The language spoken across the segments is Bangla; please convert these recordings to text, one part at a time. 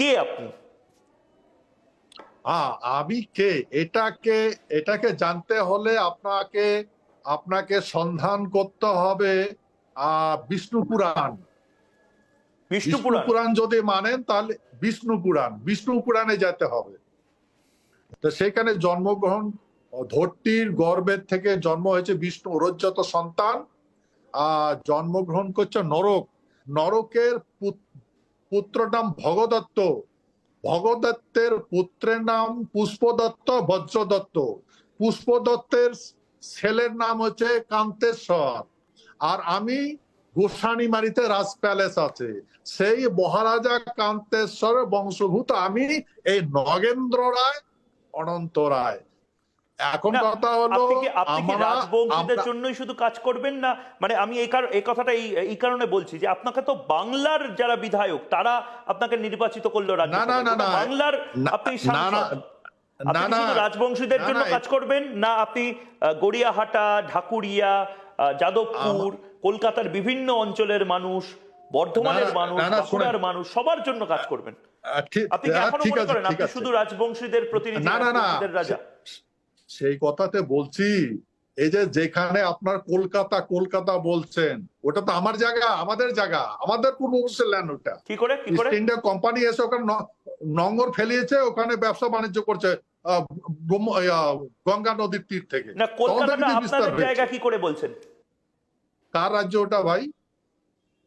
কে আপনি? আমি কে? এটাকে এটাকে জানতে হলে আপনাকে আপনাকে সন্ধান করতে হবে বিষ্ণু পুরাণ। বিষ্ণু পুরাণ? যদি মানেন তাহলে বিষ্ণু পুরাণ বিষ্ণু পুরাণে যেতে হবে। তো সেখানে জন্মগ্রহণ ধরটির গর্ভের থেকে জন্ম হয়েছে বিষ্ণু রজ্জত সন্তান আহ জন্মগ্রহণ করছে নরক। নরকের পুত- পুত্র নাম ভগদত্ত। ভগদত্তের পুত্রের নাম পুষ্পদত্ত বজ্রদত্ত পুষ্পদত্তের ছেলের নাম হচ্ছে কান্তেশ্বর। আর আমি গোসানিমারিতে রাজ প্যালেস আছে। সেই মহারাজা কান্তেশ্বরের বংশভূত আমি এই নগেন্দ্র রায়, অনন্ত রায়। এখন কথা হলো আপনি কি রাজবংশীদের জন্যই শুধু কাজ করবেন না? মানে আমি এই এই কথাটা এই কারণে বলছি যে আপনাকে তো বাংলার যারা বিধায়ক তারা আপনাকে নির্বাচিত করল রাজ্য না, না, না। বাংলার আপনি না, না, রাজবংশীদের জন্য কাজ করবেন না আপনি গড়িয়াহাটা ঢাকুরিয়া যাদবপুর কলকাতার বিভিন্ন অঞ্চলের মানুষ বর্ধমানের মানুষ বাঁকুড়ার মানুষ সবার জন্য কাজ করবেন। আপনি কি এখনও মনে করেন আপনি শুধু রাজবংশীদের প্রতিনিধি রাজা? সেই কথাতে বলছি এই যে যেখানে আপনার কলকাতা কলকাতা বলছেন ওটা তো আমার জায়গা আমাদের জায়গা আমাদের পূর্বপুরুষের ল্যান্ড ওটা কি করে কি করে? ইস্ট ইন্ডিয়া কোম্পানি এসে ওখানে নঙ্গর ফেলিয়েছে ওখানে ব্যবসা বাণিজ্য করছে গঙ্গা নদীর তীর থেকে। না তখন থেকে কলকাতাটা বিস্তার আপনাদের জায়গা কি করে বলছেন? কার রাজ্য ওটা ভাই?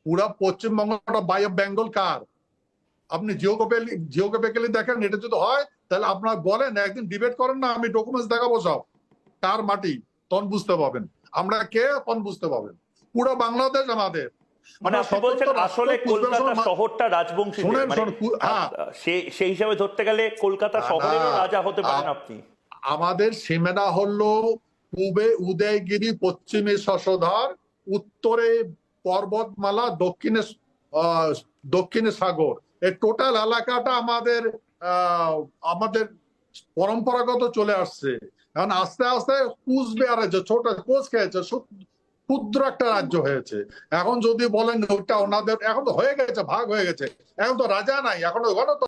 পুরা পশ্চিমবঙ্গটা বাই অফ বেঙ্গল কার? আপনি জিওগ্রাফিক্যালি জিওগ্রাফিক্যালি দেখেন এটা যদি হয় তাহলে আপনার বলেন একদিন ডিবেট করেন না আমি ডকুমেন্টস দেখাবো সব। কার মাটি? তখন বুঝতে পাবেন আমরা কে? তখন বুঝতে পাবেন পুরো বাংলাদেশ আমাদের। মানে আপনি বলছেন আসলে কলকাতা শহরটা রাজবংশী শুনেন, শুনুন, কু- হ্যাঁ। সেই হিসাবে ধরতে গেলে কলকাতা শহরেরও রাজা হতে পারেন আপনি। আমাদের সীমানা হলো পূবে উদয়গিরি পশ্চিমে শশধর উত্তরে পর্বতমালা দক্ষিণে দক্ষিণে সাগর। এই টোটাল এলাকাটা আমাদের আমাদের পরম্পরাগত চলে আসছে। এখন আস্তে আস্তে কুচবিহারে যে ছোট কোচ খেয়েছে ক্ষুদ্র একটা রাজ্য হয়েছে। এখন যদি বলেন ওটা ওনাদের এখন তো হয়ে গেছে, ভাগ হয়ে গেছে। এখন তো রাজা নাই, এখন গণতন্ত্র